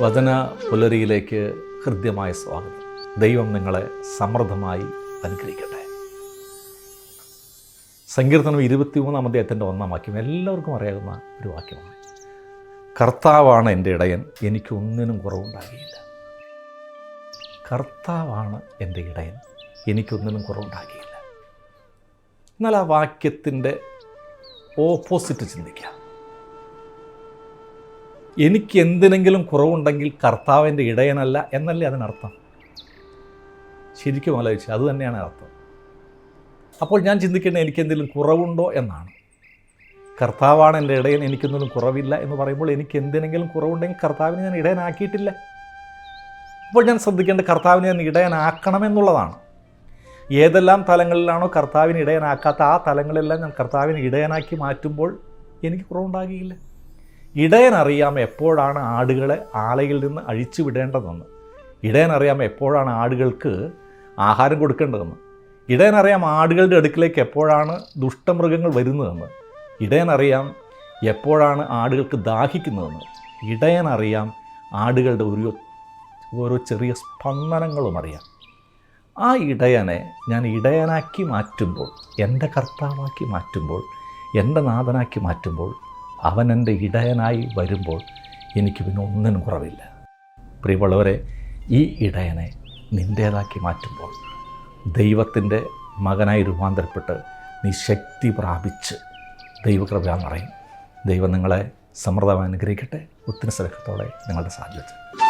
വചന പുലരിയിലേക്ക് ഹൃദ്യമായ സ്വാഗതം. ദൈവം നിങ്ങളെ സമൃദ്ധമായി അനുഗ്രഹിക്കട്ടെ. സങ്കീർത്തനം ഇരുപത്തിമൂന്നാം അദ്ദേഹത്തിന്റെ ഒന്നാം വാക്യം എല്ലാവർക്കും അറിയാവുന്ന ഒരു വാക്യമാണ്. കർത്താവാണ് എന്റെ ഇടയൻ എനിക്കൊന്നിനും കുറവുണ്ടാകിയില്ല. കർത്താവാണ് എന്റെ ഇടയൻ എനിക്കൊന്നിനും കുറവുണ്ടാകിയില്ല. എന്നാൽ ആ വാക്യത്തിന്റെ ഓപ്പോസിറ്റ് ചിന്തിക്കാം എനിക്ക് എന്തിനെങ്കിലും കുറവുണ്ടെങ്കിൽ കർത്താവിന്റെ ഇടയനല്ല എന്നല്ലേ അതിനർത്ഥം? ശരിക്കും ആലോചിച്ച് അത് തന്നെയാണ് അർത്ഥം. അപ്പോൾ ഞാൻ ചിന്തിക്കേണ്ടത് എനിക്ക് എന്തെങ്കിലും കുറവുണ്ടോ എന്നാണ്. കർത്താവാണ് എന്റെ ഇടയൻ എനിക്കൊന്നും കുറവില്ല എന്ന് പറയുമ്പോൾ എനിക്ക് എന്തിനെങ്കിലും കുറവുണ്ടെങ്കിൽ കർത്താവിനെ ഞാൻ ഇടയനാക്കിയിട്ടില്ല. അപ്പോൾ ഞാൻ ശ്രദ്ധിക്കേണ്ട കർത്താവിനെ ഞാൻ ഇടയനാക്കണമെന്നുള്ളതാണ് ഏതെല്ലാം തലങ്ങളിലാണോ കർത്താവിന് ഇടയനാക്കാത്ത ആ തലങ്ങളെല്ലാം ഞാൻ കർത്താവിനെ ഇടയനാക്കി മാറ്റുമ്പോൾ എനിക്ക് കുറവുണ്ടാകിയില്ല ഇടയനറിയാം എപ്പോഴാണ് ആടുകളെ ആലയിൽ നിന്ന് അഴിച്ചു വിടേണ്ടതെന്ന്. ഇടയനറിയാം എപ്പോഴാണ് ആടുകൾക്ക് ആഹാരം കൊടുക്കേണ്ടതെന്ന്. ഇടയനറിയാം ആടുകളുടെ അടുക്കിലേക്ക് എപ്പോഴാണ് ദുഷ്ടമൃഗങ്ങൾ വരുന്നതെന്ന്. ഇടയനറിയാം എപ്പോഴാണ് ആടുകൾക്ക് ദാഹിക്കുന്നതെന്ന്. ഇടയനറിയാം ആടുകളുടെ ഒരു ഓരോ ചെറിയ സ്പന്ദനങ്ങളും അറിയാം. ആ ഇടയനെ ഞാൻ ഇടയനാക്കി മാറ്റുമ്പോൾ എന്റെ കർത്താവാക്കി മാറ്റുമ്പോൾ എന്റെ നാഥനാക്കി മാറ്റുമ്പോൾ അവൻ എന്റെ ഇടയനായി വരുമ്പോൾ എനിക്ക് പിന്നെ ഒന്നിനും കുറവില്ല. പ്രിയമുള്ളവരെ ഈ ഇടയനെ നിന്റേതാക്കി മാറ്റുമ്പോൾ ദൈവത്തിന്റെ മകനായി രൂപാന്തരപ്പെട്ട് നീ ശക്തി പ്രാപിച്ച് ദൈവകൃപ നിറയും. ദൈവം നിങ്ങളെ സമൃദ്ധമായി അനുഗ്രഹിക്കട്ടെ. ഒത്തിരി സ്നേഹത്തോടെ നിങ്ങളുടെ സാഹചര്യത്തിൽ